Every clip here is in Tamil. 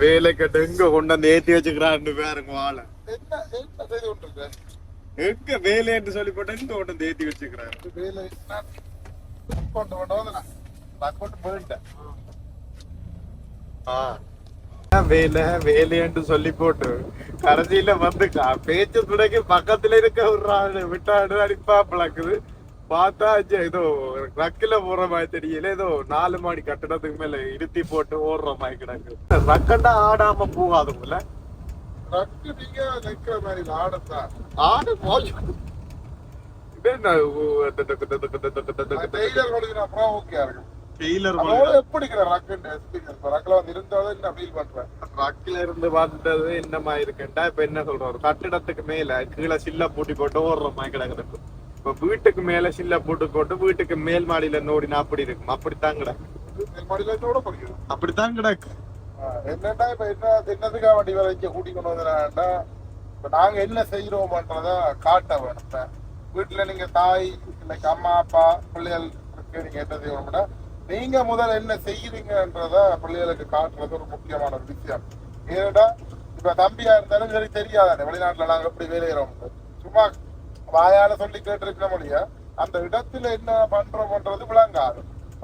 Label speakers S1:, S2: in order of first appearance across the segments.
S1: வேலை கட்டு எங்க கொண்டு வந்து ஏத்தி வச்சுக்கிறான்னு பாருங்க வாழை எங்க வேலைன்னு சொல்லி போட்டு எங்க கொண்டு வந்து ஏத்தி வச்சுக்கிறாரு?
S2: வேலை கொண்டு கொண்டு நான் கொண்டு போயிட்டேன்.
S1: வேலை வேலைன்னு சொல்லி போட்டு கடைசியில வந்து பேச்சு துடைக்கு பக்கத்துல இருக்க விடுறாரு விட்டாடு அடிப்பா பழக்குது பார்த்தா ஏதோ ரக்கில போற மாதிரி தெரியல ஏதோ நாலு மாடி கட்டடத்துக்கு மேல இருத்தி போட்டு ஓடுற மாதிரி கிடக்கு ரக்கண்டா ஆடாம போகாதுங்கள
S2: ரக்கு நீங்க நிக்கிற மாதிரி ஆடத்தான்
S1: ஆடு போய் இருந்து வந்தது என்னமா இருக்குண்டா இப்ப என்ன சொல்றோம் கட்டிடத்துக்கு மேல கீழே சில்ல பூட்டி போட்டு ஓடுற மாதிரி கிடக்குது இப்ப வீட்டுக்கு மேல சில்ல பூட்டு போட்டு வீட்டுக்கு மேல் மாடியில நோடினா அப்படி இருக்கும். அப்படித்தான் கிடக்கு அப்படித்தான் கிடக்கு
S2: என்னடா இப்ப என்ன என்னதுக்காக வண்டி வேலை இங்க கூட்டி கொண்டு வந்தா இப்ப நாங்க என்ன செய்யறோம்ன்றத காட்ட வேணும் வீட்டுல நீங்க தாய் இல்லைக்கு அம்மா அப்பா பிள்ளைகள் நீங்க என்ன செய்யணும்னா நீங்க முதல்ல என்ன செய்யறீங்கன்றத பிள்ளைகளுக்கு காட்டுறது ஒரு முக்கியமான ஒரு விஷயம். ஏன்னா இப்ப தம்பியா இருந்தாலும் சரி தெரியாதானே? வெளிநாட்டுல நாங்க எப்படி வேலையிறோம் சும்மா வாயால சொல்லி கேட்டிருக்க முடியும் அந்த இடத்துல என்ன பண்றோம்ன்றது விளங்காது.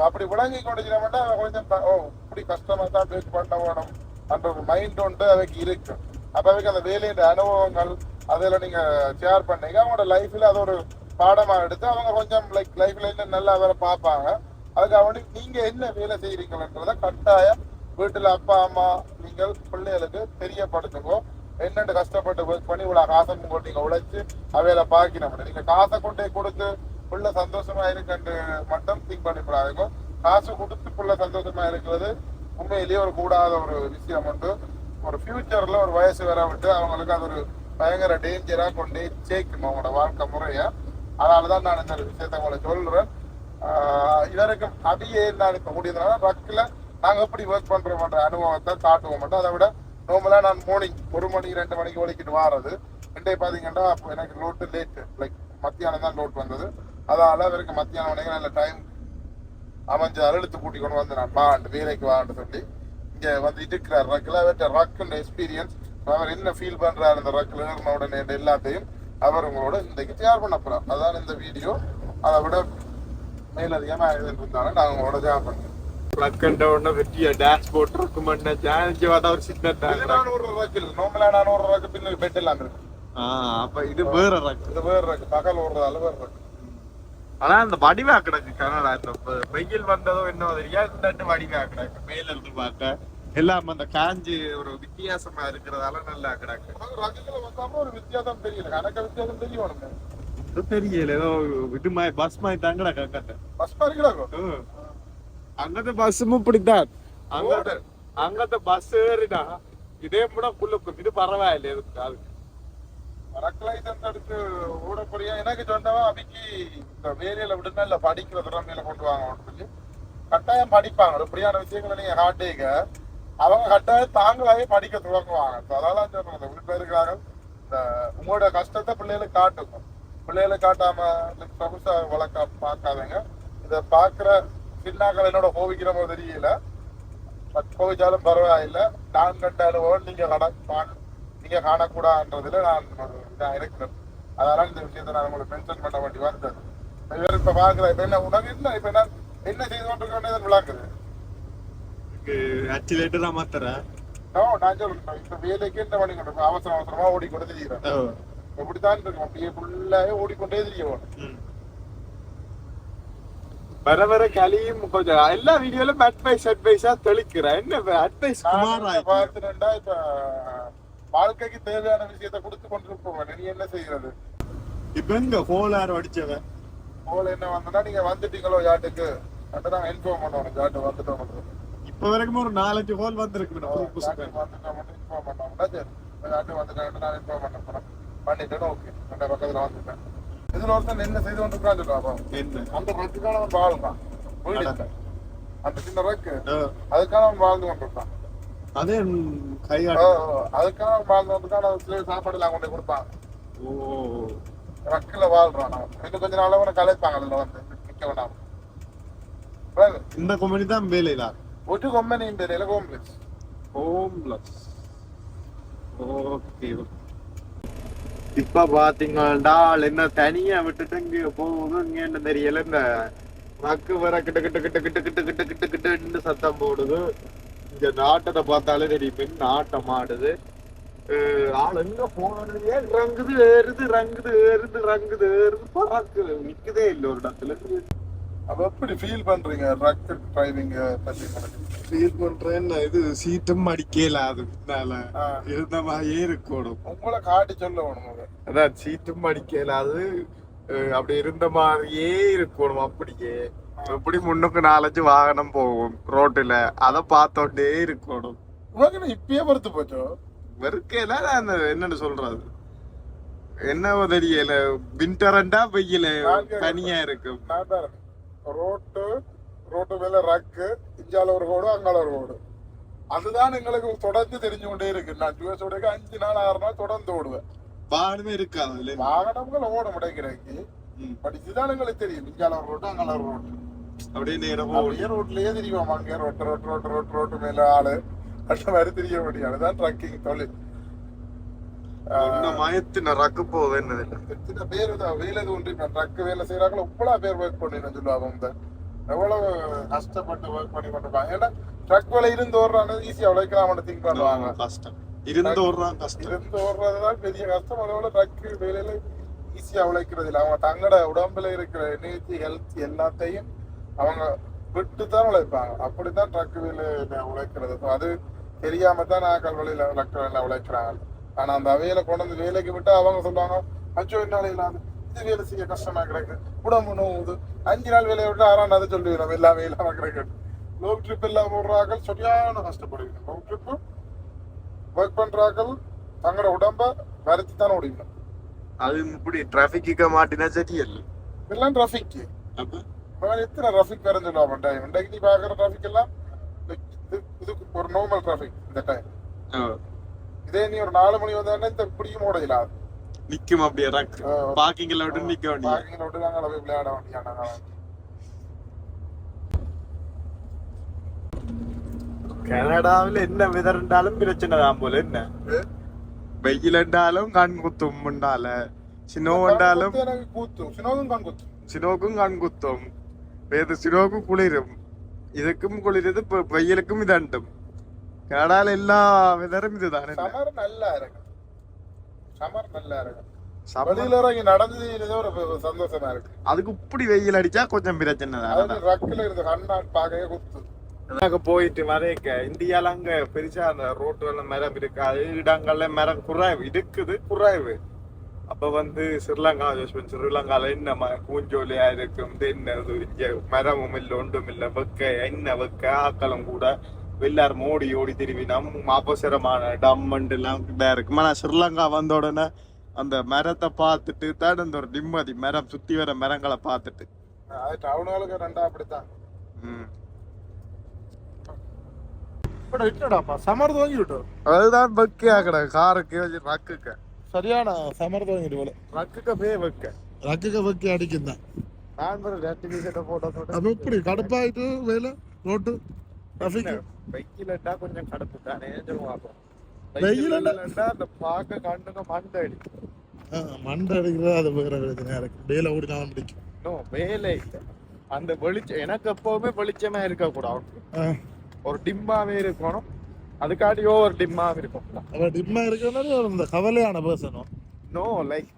S2: அப்படி விளங்கி கொடுக்கிறோம்னா கொஞ்சம் ஓ இப்படி கஷ்டமா தான் பேக் பண்ண வேணும் அந்த ஒரு மைண்ட் உண்டு அவைக்கு இருக்கும் அப்ப அவைக்கு அந்த வேலையோட அனுபவங்கள் அதில் நீங்க ஷேர் பண்ணீங்க. அவங்களோட லைஃப்ல அது ஒரு பாடமா எடுத்து அவங்க கொஞ்சம் லைக் லைஃப்ல என்ன நல்லா வேலை பார்ப்பாங்க. அதுக்கு அவனுக்கு நீங்க என்ன வேலை செய்யறீங்கன்றத கட்டாயம் வீட்டுல அப்பா அம்மா நீங்கள் பிள்ளைகளுக்கு தெரியப்படுத்துங்க. என்னென்று கஷ்டப்பட்டு ஒர்க் பண்ணி இவ்வளோ காசை கொண்டு நீங்கள் உழைச்சி அவையில பார்க்கணும் நீங்கள் காசை கொண்டு கொடுத்து புள்ள சந்தோஷமா இருக்குன்னு மட்டும் திங்க் பண்ணிவிடாதீங்க காசு கொடுத்து புள்ள சந்தோஷமா இருக்கிறது உண்மையிலேயே ஒரு கூடாத ஒரு விஷயம் உண்டு. ஒரு ஃபியூச்சர்ல ஒரு வயசு வர விட்டு அவங்களுக்கு அது ஒரு பயங்கர டேஞ்சரா கொண்டு சேர்க்கும் அவங்களோட வாழ்க்கை முறைய? அதனாலதான் நான் இந்த விஷயத்தை உங்களை சொல்றேன். இதற்கு அடியே நான் இப்ப முடியுதுனால ரக்கில் நாங்கள் எப்படி ஒர்க் பண்றோம்ன்ற அனுபவத்தை காட்டுவோம் மட்டும். அதை விட நார்மலாக நான் மார்னிங் ஒரு மணிக்கு ரெண்டு மணிக்கு ஒழிக்கிட்டு வாரது. ரெண்டே பார்த்தீங்கன்னா அப்போ எனக்கு லோட்டு லேட்டு லைக் மத்தியானம் தான் லோட் வந்தது. அதான் அவருக்கு மத்தியானம் மணிக்கு நல்ல டைம் அமைஞ்சு அழுத்து கூட்டி கொண்டு வந்து நான் வாண்டு வேலைக்கு வாண்டு சொல்லி இங்கே வந்து இருக்கிறார். ரக்கில் அவர்கிட்ட ரக்குன்ற எக்ஸ்பீரியன்ஸ் அவர் என்ன ஃபீல் பண்ணுறாரு இந்த ரக்கில் ஏறின உடனே எல்லாத்தையும் அவர் உங்களோட இன்றைக்கு ஷேர் பண்ண போகிறார் அதான் இந்த வீடியோ அதை விட மேலதிகமாக எழுதிட்டு இருந்தாலும் நான் உங்களோட ஷேர் பண்ணுறேன்
S1: ரக்கண்ட உடனே போட்டு இருக்குமென்ன ஜானிச்சு பார்த்தா ஒரு சின்ன.
S2: நானூறு ரூபாய்க்கு நார்மலா நானூறு ரூபாய்க்கு பின்ன பெட் எல்லாம் இருக்கு.
S1: ஆ, அப்ப இது வேற ரக்கு
S2: இது வேறு இருக்கு பகல் ஓடுறதால வேறு இருக்கு
S1: ஆனா அந்த வடிவா கிடக்கு கனடா. இந்த வெயில் வந்ததோ என்ன தெரியா இந்த வடிவா கிடக்கு? மேல இருந்து பார்க்க. எல்லாம் அந்த காஞ்சி ஒரு வித்தியாசமா இருக்கிறதால நல்லா கிடக்கு.
S2: ரகத்துல வந்தாம ஒரு வித்தியாசம் தெரியல. கணக்க வித்தியாசம் தெரியும்
S1: தெரியல. ஏதோ இது மாதிரி பஸ் மாதிரி தாங்கடா கக்கட்ட
S2: பஸ் மாதிரி கிடக்கும்?
S1: അങ്ങനത്തെ ബസ്സും പിടിത്താൻ അങ്ങനത്തെ അങ്ങനത്തെ ബസ് കയറിനാ ഇതേ കൂടെ കുലുക്കും ഇത്
S2: പറവായല്ലേ അത്. மரக்கலைத்தடுத்து ஓடப்படியா எனக்கு சொன்னவன் அவைக்கு இந்த வேலையில விடுனா இல்ல படிக்கிற திறமையில கொண்டு வாங்கன்னு கட்டாயம் படிப்பாங்க இப்படியான விஷயங்களை நீங்க காட்டுங்க அவங்க கட்டாயம் தாங்களாவே படிக்க துவங்குவாங்க அதனால சொல்றாங்க இப்படி பேருக்காக இந்த உங்களோட கஷ்டத்தை பிள்ளைகளுக்கு காட்டுங்க பிள்ளைகளை காட்டாம சமுசா வழக்க பார்க்காதங்க இதை பார்க்குற சின்னாக்கள் என்னோட கோவிக்கிற போது தெரியல. கோவிச்சாலும் பரவாயில்லை. நான் கண்ட அனுபவம் நீங்க கணக்கு நீங்க காணக்கூடாதுன்றதுல நான் இருக்கிறேன் அதனால இந்த விஷயத்தை நான் உங்களுக்கு மென்ஷன் பண்ண வேண்டி வந்தது. இவர் இப்ப பாக்குறேன் இப்ப என்ன உனக்கு என்ன? இப்ப என்ன என்ன செய்து கொண்டிருக்க வேண்டியது விளக்குது.
S1: நான் மாத்துறேன்
S2: ஓ நான் சொல்றேன். இப்ப வேலைக்கு என்ன பண்ணி கொண்டு அவசரம் அவசரமா ஓடிக்கொண்டு தெரியுறேன் இப்படித்தான் இருக்கும். அப்படியே ஃபுல்லாவே ஓடிக்கொண்டே தெரியணும்
S1: வர வர கலியும் கொஞ்சம் எல்லா வீடியோல அட்வைஸ் அட்வைஸா தெளிக்கிறேன். என்ன அட்வைஸ்
S2: பார்த்துட்டா இப்ப வாழ்க்கைக்கு தேவையான விஷயத்தை கொடுத்து கொண்டிருப்போம் நீ என்ன செய்யறது?
S1: இப்ப எங்க? கோளாறு அடிச்சவன்.
S2: போல என்ன வந்தனா நீங்க வந்துட்டீங்களோ யாட்டுக்கு அதை நாங்க இன்ஃபார்ம் பண்ணுவோம் யாட்டு வந்துட்டோம்
S1: இப்ப வரைக்கும் ஒரு நாலஞ்சு ஹோல் வந்திருக்கு
S2: வந்துட்டோம் இன்ஃபார்ம் பண்ணோம்னா சரி? யாட்டு வந்துட்டேன் நான் இன்ஃபார்ம் பண்ண பண்ணிட்டேன் ஓகே அந்த பக்கத்துல வந்துட்டேன். இதுல ஒருத்தன் என்ன செய்து கொண்டு உட்காந்துருக்கான்
S1: என்ன?
S2: அந்த ரக்குக்கான அவன் வாழ்றான் வீடு. அந்த சின்ன ரக்கு அதுக்கான அவன் வாழ்ந்து கொண்டிருக்கான்
S1: அதே கை
S2: அதுக்கான அவன் வாழ்ந்து கொண்டிருக்கான் சில சாப்பாடு எல்லாம் கொண்டு கொடுப்பான்.
S1: ஓ
S2: ரக்குல வாழ்றான் இன்னும் கொஞ்ச நாள் அவனை கலைப்பாங்க அதுல வந்து. நிக்க வேண்டாம்
S1: இந்த கம்பெனி தான் வேலையில?
S2: ஒரு கொம்பனியும் தெரியல கோம்பிளஸ்
S1: ஹோம்லெஸ். ஓகே. இப்ப பாத்தீங்கன்னா ஆள் என்ன தனியா விட்டுட்டு இங்க போகுது இங்க என்ன தெரியல இந்த மக்கு வர கிட்ட கிட்ட கிட்ட கிட்ட கிட்ட கிட்ட கிட்ட கிட்ட சத்தம் போடுது. இந்த நாட்டத்தை பார்த்தாலே தெரியும் நாட்டம் ஆடுது. ஆள் எங்க போனதுலயே ரங்குது ஏறுது ரங்குது ஏறுது ரங்குது ஏறுது. பறக்குது நிக்குதே இல்லை ஒரு இடத்துல.
S2: அப்ப எப்படி ஃபீல் பண்றீங்க? ட்ரக் டிரைவிங் பத்தி
S1: ஃபீல் பண்றேன். இது சீட்டும் அடிக்கல அது பின்னால. இருந்த மாதிரியே இருக்கணும்.
S2: உங்களை காட்டி சொல்ல வேணும்.
S1: அதான் சீட்டும் அடிக்கல அது அப்படி இருந்த மாதிரியே இருக்கணும் அப்படியே. எப்படி முன்னுக்கு நாலஞ்சு வாகனம் போகும் ரோட்டுல அத பார்த்தோண்டே இருக்கணும்.
S2: இவங்க இப்பயே பொறுத்து போச்சோ?
S1: வெறுக்கையில அந்த என்னன்னு சொல்றது? என்ன தெரியல. விண்டரண்டா வெயில. தனியா இருக்கும்
S2: ரோட்டு ரோட்டு மேல ரக்கு இஞ்சால ஒரு ரோடு அங்கால ஒரு ரோடு அதுதான் எங்களுக்கு தொடர்ந்து தெரிஞ்சு கொண்டே இருக்கு. நான் ஓடுக்கு அஞ்சு நாள் ஆறு நாள் தொடர்ந்து ஓடுவேன்.
S1: வாகனமே இருக்காது இல்ல
S2: வாகனங்கள் ஓட முடைக்கிறேக்கு. பட் இதுதான் எங்களுக்கு தெரியும். இஞ்சால ஒரு ரோடு அங்கால ஒரு ரோடு
S1: அப்படியே நேரம்
S2: அப்படியே ரோட்லயே தெரியும்? அங்கே road road road road road மேல ஆளு. அந்த மாதிரி தெரிய முடியும் அதுதான் ட்ரக்கிங் தொழில்.
S1: மயத்தின ரக்கு போகுது என்னது
S2: எத்தனை பேர் வேலை தோன்றி ட்ரக் வேலை செய்யறாங்களோ இவ்வளவு பேர் ஒர்க் பண்ணின்னு சொல்லுவாங்க இந்த எவ்வளவு கஷ்டப்பட்டு ஒர்க் பண்ணி கொண்டிருப்பாங்க. ஏன்னா ட்ரக் வேலை இருந்து ஓடுறாங்க ஈஸியா உழைக்கலாம்னு திங்க் பண்ணுவாங்க.
S1: கஷ்டம். இருந்து ஓடுறான் கஷ்டம்.
S2: இருந்து ஓடுறதுதான் பெரிய கஷ்டம். அதோட ட்ரக் வேலையில ஈஸியா உழைக்கிறது இல்லை. அவங்க தங்களோட உடம்புல இருக்கிற எனர்ஜி ஹெல்த் எல்லாத்தையும் அவங்க விட்டு தான் உழைப்பாங்க. அப்படித்தான் ட்ரக் வேலையில உழைக்கிறது. அது தெரியாம தான் நாக்கள் வழியில ட்ரக் வேலையில உழைக்கிறாங்க. ஆனா அந்த வேலை கொண்டு வந்து வேலைக்கு விட்டா அவங்க சொல்லுவாங்க அச்சோ என்னால இல்லாது இது வேலை செய்ய கஷ்டமா கிடக்கு. உடம்பு நோவுது. அஞ்சு நாள் வேலையை விட்டு ஆறாம் அதை சொல்லிடுறோம் எல்லா வேலையும் கிடக்கு. லோக் ட்ரிப் எல்லாம் போடுறாங்க சரியான கஷ்டப்படுவீங்க லோக் ட்ரிப்பு ஒர்க் பண்றாக்கள் தங்களோட உடம்ப வருத்தி தானே ஓடிக்கணும்.
S1: அது இப்படி டிராபிக்க மாட்டினா சரியல்ல
S2: இதெல்லாம் டிராஃபிக் எத்தனை டிராஃபிக் வேற சொல்லுவாங்க இன்றைக்கு நீ பாக்குற டிராஃபிக் எல்லாம் like இது இது ஒரு நார்மல் டிராஃபிக் இந்த டைம் இதே நீ ஒரு நாலு மணி வந்தானே இந்த பிடிக்கும் ஓடையில.
S1: நிக்கும் அப்படியே ரக். பார்க்கிங்ல விட்டு நிக்க வேண்டிய
S2: பார்க்கிங்ல விட்டு நாங்கள் போய் விளையாட வேண்டியாங்க
S1: கனடாவில் என்ன விதர்ண்டாலும் பிரச்சனை தான் போல என்ன? வெயில் என்றாலும் கண் குத்தும் உண்டால சினோ என்றாலும்
S2: எனக்கு கூத்தும் சினோதும் கண் குத்தும்.
S1: சினோக்கும் கண் குத்தும். வேது சினோக்கும் குளிரும். இதுக்கும் குளிரது வெயிலுக்கும் இதண்டும். கனடால எல்லா விதரும் இதுதானே
S2: சமர் நல்லா இருக்கு சமர் நல்லா இருக்கு
S1: சம்மர்
S2: வெளியில இறங்கி நடந்து ஒரு சந்தோஷமா இருக்கு
S1: அதுக்கு இப்படி வெயில் அடிச்சா கொஞ்சம் பிரச்சனை தான்
S2: அதாவது ரக்கில இருந்து கண்ணான் பார்க்கவே குத்து
S1: அங்க போயிட்டு வரைக்க இந்தியால அங்க பெருசா அந்த ரோட்டுல மரம் இருக்காது இடங்கள்ல மரம் குறைவு இருக்குது குறைவு அப்ப வந்து ஸ்ரீலங்கா யோசிப்பேன் ஸ்ரீலங்கால என்ன ம- பூஞ்சோலியா இருக்கும் இது என்ன இது இங்க மரமும் இல்ல ஒன்றும் இல்ல வெக்க என்ன வெக்க ஆக்களும் கூட எல்லாரும் ஓடி ஓடி திரும்பி நம்ம அவசரமான டம்மண்ட் எல்லாம் இதா இருக்கு. ஆனா ஸ்ரீலங்கா வந்த உடனே அந்த மரத்தை பார்த்துட்டு தான் இந்த ஒரு நிம்மதி மரம் சுத்தி வர மரங்களை பார்த்துட்டு.
S2: அது டவுனுகளுக்கு ரெண்டா அப்படித்தான்.
S1: ம்.
S2: சமர் தோங்கி விட்டோம்
S1: அதுதான் வெக்க ஆக்கட காருக்கு ரக்குக்க.
S2: சரியான சமர் தோங்கிட்டு போல.
S1: ரக்குக்க பே வெக்க.
S2: ரக்குக வைக்க அடிக்குந்தான்
S1: நான் ஒரு சர்டிபிகேட்டை போட்டோ
S2: அப்ப எப்படி கடுப்பாயிட்டு வேலை ரோட்டு?
S1: வெயிலண்டா கொஞ்சம் கடுப்பு தானே சொல்லுவாங்க
S2: வெயிலண்டா-
S1: அந்த பார்க்க கண்ணுங்க மண்டை அடிக்கும்.
S2: மண்டை அடிக்கிறது அது வேற பிரச்சனையா இருக்கு. வேலை ஓடினாலும் பிடிக்கும்.
S1: இன்னும் வேலை இல்லை. அந்த வெளிச்சம் எனக்கு எப்பவுமே வெளிச்சமா இருக்கக்கூடாது. ஒரு டிம்மாவே இருக்கணும். அதுக்காட்டி ஓவர் டிம்மாவே இருக்கும்
S2: அவ டிம்மா இருக்கிறனால இந்த கவலையான பேசணும்
S1: நோ லைக்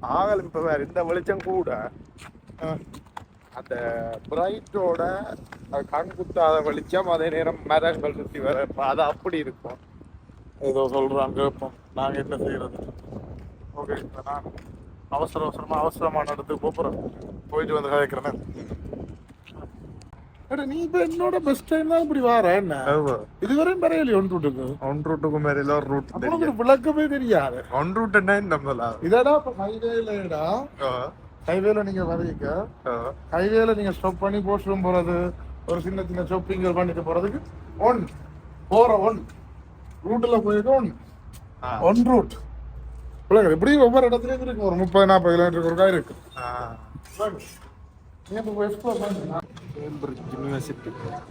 S1: ஆகல் இப்ப வேற. இந்த வெளிச்சம் கூட. அந்த பிரைட்டோட கண் குத்தாத வெளிச்சம் அதே நேரம் மரங்கள் சுத்தி வர அது அப்படி இருக்கும்.
S2: ஏதோ சொல்றாங்க கேட்போம் நாங்க என்ன செய்யறது? ஓகே இப்ப நான் அவசர அவசரமா அவசரமான இடத்துக்கு போறேன் போயிட்டு வந்து கதைக்கிறேன். அட நீ இப்ப என்னோட பெஸ்ட் டைம் தான் இப்படி வார என்ன? இதுவரையும் பரையில ஒன்று விட்டுருக்கு
S1: ஒன் ரூட்டுக்கு மேல ஒரு ரூட்
S2: உங்களுக்கு விளக்கமே தெரியாது.
S1: ஒன் ரூட் என்ன நம்மளா
S2: இதடா இப்ப ஹைவேலடா ஹைவேல நீங்க வரீங்க ஹைவேல நீங்க ஸ்டாப் பண்ணி போஸ்ட் ரூம் போறது ஒரு சின்ன சின்ன ஷாப்பிங் பண்ணிட்டு போறதுக்கு ஒன் போற ஒன் ரூட்ல போயிட்டு ஒன் ஒன் ரூட் பிள்ளைங்க எப்படி ஒவ்வொரு இடத்துலயும் இருக்கு. ஒரு முப்பது நாற்பது கிலோமீட்டருக்கு ஒருக்கா இருக்கு.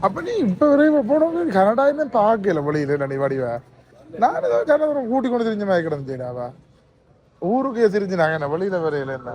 S2: அப்ப நீ இப்ப வரையும் போனவங்க கனடா பார்க்கல வெளியில நீ வடிவ? நான் ஏதோ கனடா கூட்டி கொண்டு தெரிஞ்ச மாதிரி கிடந்தேனாவா ஊருக்கே தெரிஞ்சு நாங்க என்ன? வெளியில வரையில என்ன?